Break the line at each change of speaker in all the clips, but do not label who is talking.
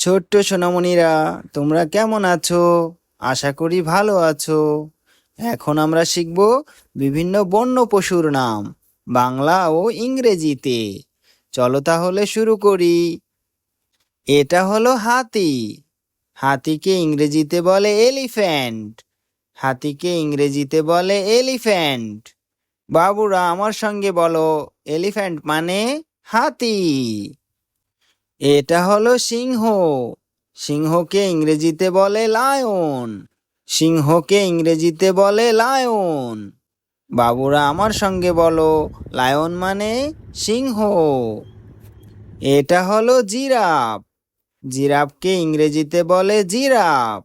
ছোট্ট সোনামণিরা, তোমরা কেমন আছো? আশা করি ভালো আছো। এখন আমরা শিখব বিভিন্ন বন্য পশুর নাম, বাংলা ও ইংরেজিতে। চলো তাহলে শুরু করি। এটা হলো হাতি। হাতিকে ইংরেজিতে বলে এলিফ্যান্ট। হাতিকে ইংরেজিতে বলে এলিফ্যান্ট। বাবুরা, আমার সঙ্গে বলো, এলিফ্যান্ট মানে হাতি। এটা হলো সিংহ। সিংহকে ইংরেজিতে বলে লায়ন। সিংহকে ইংরেজিতে বলে লায়ন। বাবুরা আমার সঙ্গে বলো, লায়ন মানে সিংহ। এটা হলো জিরাফ। জিরাফকে ইংরেজিতে বলে জিরাফ।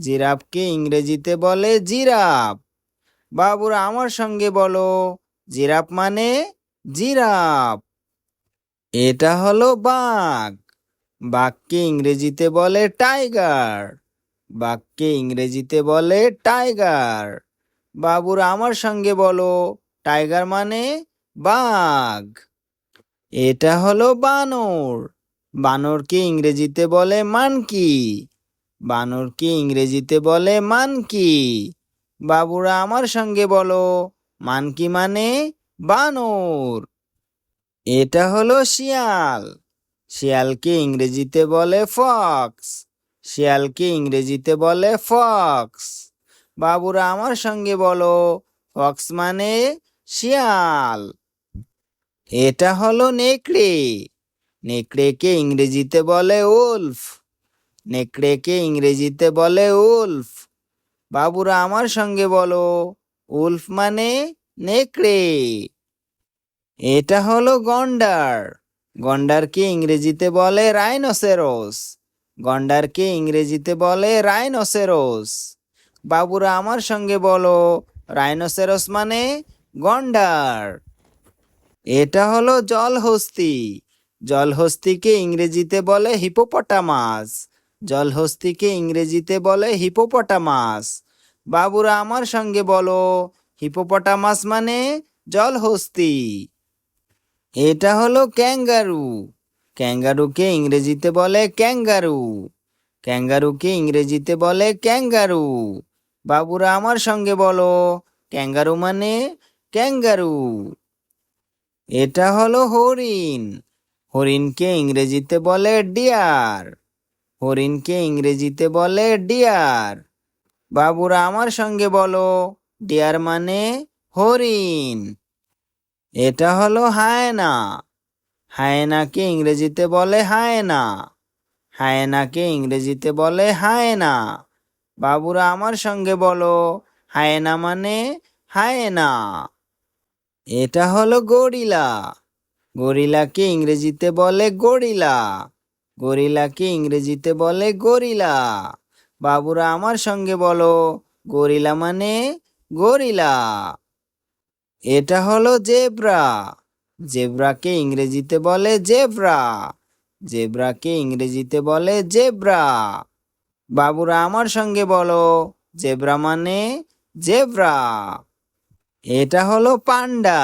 জিরাফকে ইংরেজিতে বলে জিরাফ। বাবুরা আমার সঙ্গে বলো, জিরাফ মানে জিরাফ। এটা হলো বাঘ। বাঘকে ইংরেজিতে বলে টাইগার। বাঘকে ইংরেজিতে বলে টাইগার। বাবুরা আমার সঙ্গে বলো, টাইগার মানে বাঘ। এটা হলো বানর। বানরকে ইংরেজিতে বলে মানকি। বানরকে ইংরেজিতে বলে মানকি। বাবুরা আমার সঙ্গে বলো, মানকি মানে বানর। এটা হলো শিয়াল। শিয়ালকে ইংরেজিতে বলে ফক্স। শিয়ালকে ইংরেজিতে বলে ফক্স। বাবুরা আমার সঙ্গে বলো, ফক্স মানে শিয়াল। এটা হলো নেকড়ে। নেকড়েকে ইংরেজিতে বলে উলফ। নেকড়েকে ইংরেজিতে বলে উলফ। বাবুরা আমার সঙ্গে বলো, উলফ মানে নেকড়ে। এটা হলো গন্ডার। গন্ডারকে ইংরেজিতে বলে রাইনোসেরোস। গন্ডারকে ইংরেজিতে বলে রাইনোসেরোস। বাবুরা, আমার সঙ্গে বলো, রাইনোসেরোস মানে গন্ডার। এটা হলো জলহস্তি। জলহস্তিকে ইংরেজিতে বলে হিপোপটামাস। জলহস্তিকে ইংরেজিতে বলে হিপোপটামাস। বাবুরা, আমার সঙ্গে বলো, হিপোপটামাস মানে জলহস্তি। এটা হলো ক্যাঙ্গারু। ক্যাঙ্গারুকে ইংরেজিতে বলে ক্যাঙ্গারু। ক্যাঙ্গারুকে ইংরেজিতে বলে ক্যাঙ্গারু। বাবুরা আমার সঙ্গে বলো, ক্যাঙ্গারু মানে ক্যাঙ্গারু। এটা হলো হরিণ। হরিণকে ইংরেজিতে বলে ডিয়ার। হরিণকে ইংরেজিতে বলে ডিয়ার। বাবুরা আমার সঙ্গে বলো, ডিয়ার মানে হরিণ। এটা হলো হায়না। হায়নাকে ইংরেজিতে বলে হায়না। হায়নাকে ইংরেজিতে বলে হায়না। বাবুরা, আমার সঙ্গে বলো, হায়না মানে হায়না। এটা হলো গরিলা। গরিলাকে ইংরেজিতে বলে গরিলা। গরিলাকে ইংরেজিতে বলে গরিলা। বাবুরা, আমার সঙ্গে বলো, গরিলা মানে গরিলা। এটা হলো জেব্রা। জেব্রাকে ইংরেজিতে বলে জেব্রা। জেব্রাকে ইংরেজিতে বলে জেব্রা। বাবুরা, আমার সঙ্গে বলো। জেব্রা মানে জেব্রা। এটা হলো পান্ডা।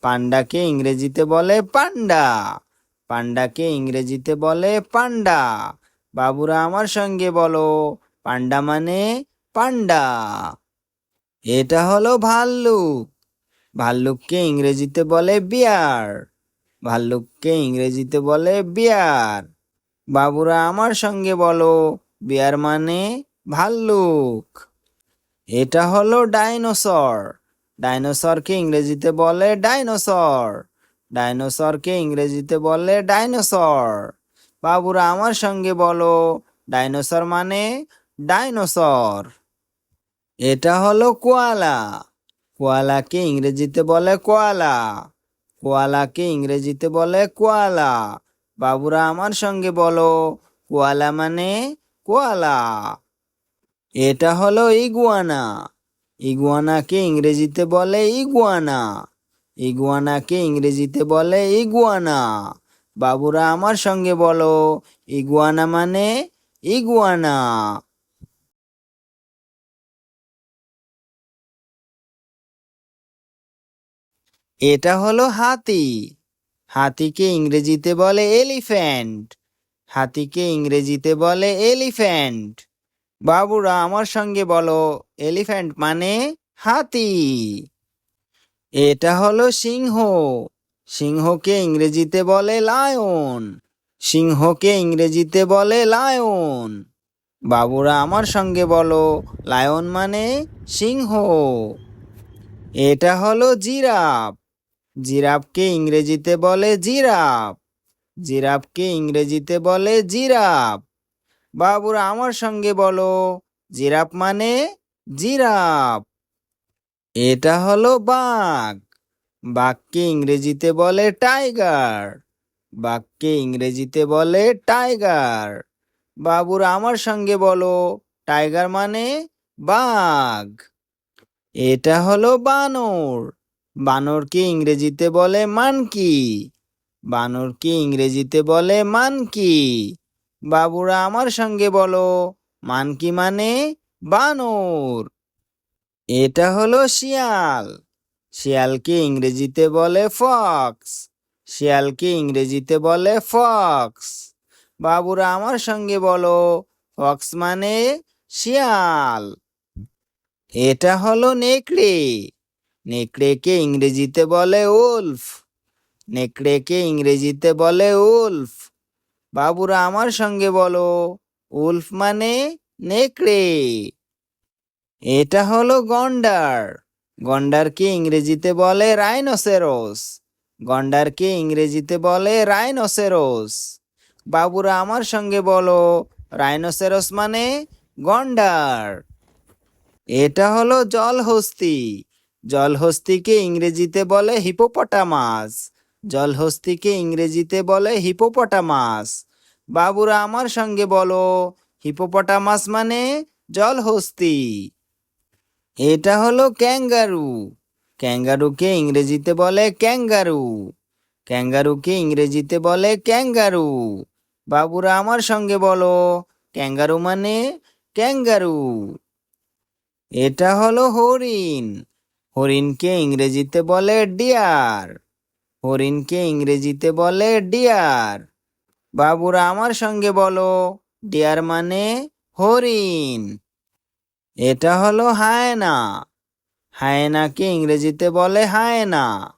পান্ডাকে ইংরেজিতে বলে পান্ডা। পান্ডাকে ইংরেজিতে বলে পান্ডা। বাবুরা, আমার সঙ্গে বলো। পান্ডা মানে পান্ডা। এটা হলো ভাল্লুক। ভাল্লুককে ইংরেজিতে বলে বিয়ার। ভাল্লুককে ইংরেজিতে বলে বিয়ার। বাবুরা আমার সঙ্গে বলো, বিয়ার মানে ভাল্লুক। এটা হলো ডাইনোসর। ডাইনোসরকে ইংরেজিতে বলে ডাইনোসর। ডাইনোসরকে ইংরেজিতে বলে ডাইনোসর। বাবুরা আমার সঙ্গে বলো, ডাইনোসর মানে ডাইনোসর। এটা হলো কোয়ালা। কোয়ালাকে ইংরেজিতে বলে কোয়ালা? কোয়ালাকে ইংরেজিতে বলে কোয়ালা? বাবুরা আমার সঙ্গে বলো, কোয়ালা মানে কোয়ালা। এটা হলো ইগুয়ানা। ইগুয়ানাকে ইংরেজিতে বলে ইগুয়ানা? ইগুয়ানাকে ইংরেজিতে বলে ইগুয়ানা? বাবুরা আমার সঙ্গে বলো, ইগুয়ানা মানে ইগুয়ানা। এটা হলো হাতি। হাতিকে ইংরেজিতে বলে এলিফ্যান্ট। হাতিকে ইংরেজিতে বলে এলিফ্যান্ট। বাবুরা, আমার সঙ্গে বলো, এলিফ্যান্ট মানে হাতি। এটা হলো সিংহ। সিংহকে ইংরেজিতে বলে লায়ন। সিংহকে ইংরেজিতে বলে লায়ন। বাবুরা, আমার সঙ্গে বলো, লায়ন মানে সিংহ। এটা হলো জিরাফ। জিরাফকে ইংরেজিতে বলে জিরাফ। জিরাফকে ইংরেজিতে বলে জিরাফ। বাবুরা, আমার সঙ্গে বলো, জিরাফ মানে জিরাফ। এটা হলো বাঘ। বাঘকে ইংরেজিতে বলে টাইগার। বাঘকে ইংরেজিতে বলে টাইগার। বাবুরা, আমার সঙ্গে বলো, টাইগার মানে বাঘ। এটা হলো বানর। বানরকে ইংরেজিতে বলে মানকি। বানরকে ইংরেজিতে বলে মানকি। বাবুরা আমার সঙ্গে বলো, মানকি মানে বানর। এটা হলো শিয়াল। শিয়ালকে ইংরেজিতে বলে ফক্স। শিয়ালকে ইংরেজিতে বলে ফক্স। বাবুরা আমার সঙ্গে বলো, ফক্স মানে শিয়াল। এটা হলো নেকড়ে। নেকড়েকে ইংরেজিতে বলে উলফ? নেকড়েকে ইংরেজিতে বলে উলফ? বাবুরা আমার সঙ্গে বলো, উলফ মানে নেকড়ে। এটা হলো গন্ডার। গন্ডারকে ইংরেজিতে বলে রাইনোসেরোস? গন্ডারকে ইংরেজিতে বলে রাইনোসেরোস? বাবুরা আমার সঙ্গে বলো, রাইনোসেরোস মানে গন্ডার। এটা হলো জলহস্তি। জলহস্তিকে ইংরেজিতে বলে হিপোপটামাস। জলহস্তিকে ইংরেজিতে বলে হিপোপটামাস। বাবুরা আমার সঙ্গে বলো, হিপোপটামাস মানে জলহস্তি। এটা হলো ক্যাঙ্গারু। ক্যাঙ্গারুকে ইংরেজিতে বলে ক্যাঙ্গারু। ক্যাঙ্গারুকে ইংরেজিতে বলে ক্যাঙ্গারু। বাবুরা আমার সঙ্গে বলো, ক্যাঙ্গারু মানে ক্যাঙ্গারু। এটা হলো হরিণ। হরিণকে ইংরেজিতে বলে ডিয়ার হরিণকে ইংরেজিতে বলে ডিয়ার বাবুরা আমার সঙ্গে বলো, ডিয়ার মানে হরিণ এটা হলো হায়না। হায়নাকে ইংরেজিতে বলে হায়না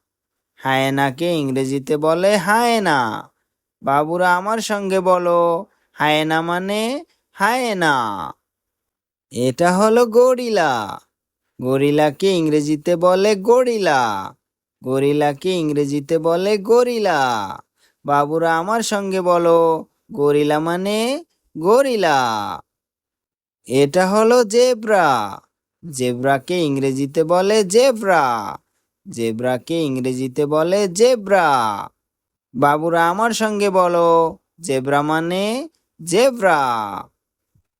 হায়নাকে ইংরেজিতে বলে হায়না বাবুরা আমার সঙ্গে বলো, হায়না মানে হায়না এটা হলো গরিলা। গরিলাকে ইংরেজিতে বলে গরিলা। গরিলাকে ইংরেজিতে বলে গরিলা। বাবুরা, আমার সঙ্গে বলো, গরিলা মানে গরিলা। এটা হলো জেব্রা। জেব্রাকে ইংরেজিতে বলে জেব্রা। জেব্রাকে ইংরেজিতে বলে জেব্রা। বাবুরা, আমার সঙ্গে বলো, জেব্রা মানে জেব্রা।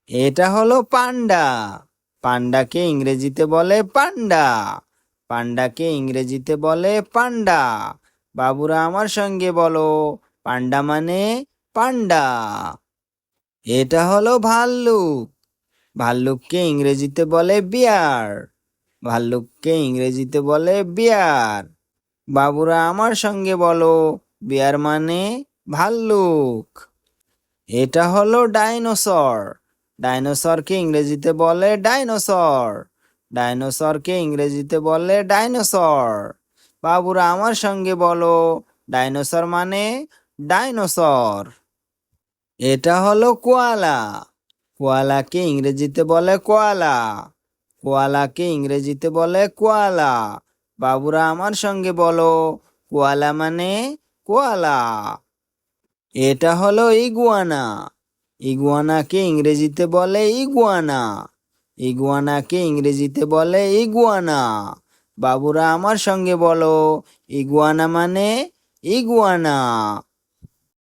এটা হলো পান্ডা। পান্ডাকে ইংরেজিতে বলে পান্ডা। পান্ডাকে ইংরেজিতে বলে পান্ডা। বাবুরা আমার সঙ্গে বলো, পান্ডা মানে পান্ডা। এটা হলো ভাল্লুক। ভাল্লুককে ইংরেজিতে বলে বিয়ার। ভাল্লুককে ইংরেজিতে বলে বিয়ার। বাবুরা আমার সঙ্গে বলো, বিয়ার মানে ভাল্লুক। এটা হলো ডাইনোসর। ডাইনোসরকে ইংরেজিতে বলে ডাইনোসর। ডাইনোসরকে ইংরেজিতে বলে ডাইনোসর। বাবুরা, আমার সঙ্গে বলো, ডাইনোসর মানে ডাইনোসর। এটা হলো কোয়ালা। কোয়ালাকে ইংরেজিতে বলে কোয়ালা। কোয়ালাকে ইংরেজিতে বলে কোয়ালা। বাবুরা, আমার সঙ্গে বলো, কোয়ালা মানে কোয়ালা। এটা হলো ইগুয়ানা। ইগুয়ানাকে ইংরেজিতে বলে ইগুয়ানা। ইগুয়ানাকে ইংরেজিতে বলে ইগুয়ানা। বাবুরা আমার সঙ্গে বলো, ইগুয়ানা মানে ইগুয়ানা।